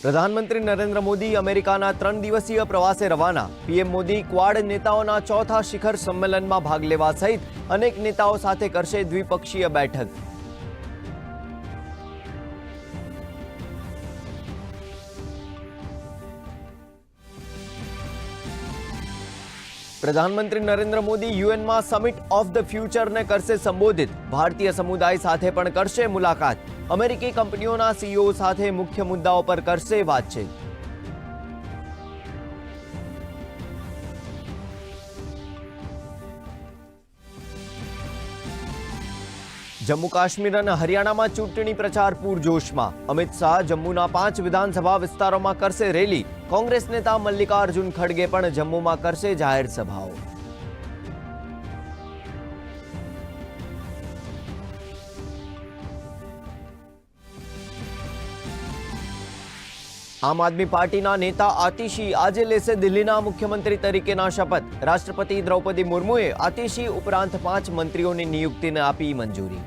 પ્રધાનમંત્રી નરેન્દ્ર મોદી અમેરિકાના ત્રણ દિવસીય પ્રવાસે રવાના. પીએમ મોદી ક્વાડ નેતાઓના ચોથા શિખર સંમેલનમાં ભાગ લેવા સહિત અનેક નેતાઓ સાથે કરશે દ્વિપક્ષીય બેઠક. પ્રધાનમંત્રી નરેન્દ્ર મોદી યુએનમાં સમિટ ઓફ ધ ફ્યુચરને કરશે સંબોધિત. ભારતીય સમુદાય સાથે પણ કરશે મુલાકાત. અમેરિકી કંપનીઓના સીઈઓ સાથે મુખ્ય મુદ્દાઓ પર કરશે વાતચીત. જમ્મુ કાશ્મીર અને હરિયાણામાં ચૂંટણી પ્રચાર પૂરજોશમાં. અમિત શાહ જમ્મુના પાંચ વિધાનસભા વિસ્તારોમાં કરશે રેલી. કોંગ્રેસ નેતા મલ્લિકાર્જુન ખડગે પણ જમ્મુમાં કરશે જાહેર સભાઓ. આમ આદમી પાર્ટીના નેતા આતિશી આજે લેશે દિલ્હીના મુખ્યમંત્રી તરીકેના શપથ. રાષ્ટ્રપતિ દ્રૌપદી મુર્મુએ આતિશી ઉપરાંત પાંચ મંત્રીઓની નિયુક્તિને આપી મંજૂરી.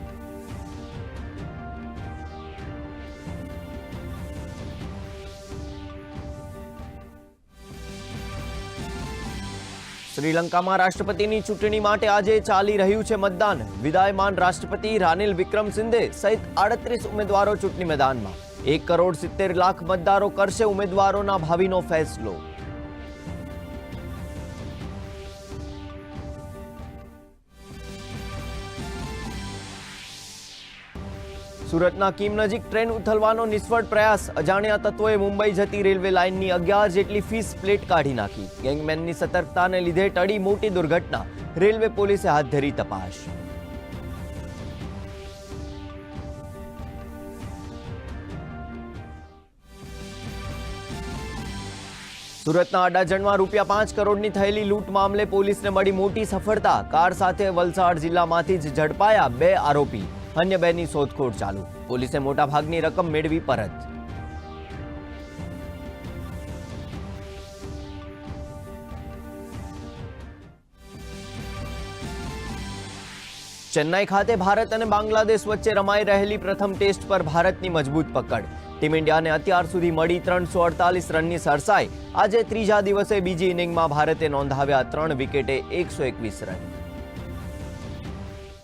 શ્રીલંકામાં રાષ્ટ્રપતિની ચૂંટણી માટે આજે ચાલી રહ્યું છે મતદાન. વિદાયમાન રાષ્ટ્રપતિ રાનિલ વિક્રમસિંધે સહિત આડત્રીસ ઉમેદવારો ચૂંટણી મેદાનમાં. એક કરોડ સિત્તેર લાખ મતદારો કરશે ઉમેદવારોના ભાવિનો ફેસલો. સુરતના કિમ નજીક ટ્રેન ઉથલવાનો નિષ્ફળ પ્રયાસ. અજાણ્યા તત્વોએ મુંબઈ જતી રેલવે લાઇનની અગિયાર જેટલી ફીસ પ્લેટ કાઢી નાખી. ગેંગમેનની સતર્કતાને લીધે ટળી મોટી દુર્ઘટના. રેલવે પોલીસે હાથ ધરી તપાસ. સુરતના અડાજણમાં રૂપિયા પાંચ કરોડની થયેલી લૂંટ મામલે પોલીસને મળી મોટી સફળતા. કાર સાથે વલસાડ જિલ્લામાંથી જ ઝડપાયા બે આરોપી. અન્ય બેની શોધખોળ ચાલુ. પોલીસે મોટાભાગની રકમ મેળવી પરત. ચેન્નાઈ ખાતે ભારત અને બાંગ્લાદેશ વચ્ચે રમાઈ રહેલી પ્રથમ ટેસ્ટ પર ભારતની મજબૂત પકડ. ટીમ ઇન્ડિયાને અત્યાર સુધી મળી ત્રણસો અડતાલીસ રનની સરસાઈ. આજે ત્રીજા દિવસે બીજી ઇનિંગમાં ભારતે નોંધાવ્યા ત્રણ વિકેટે એકસો એકવીસ રન.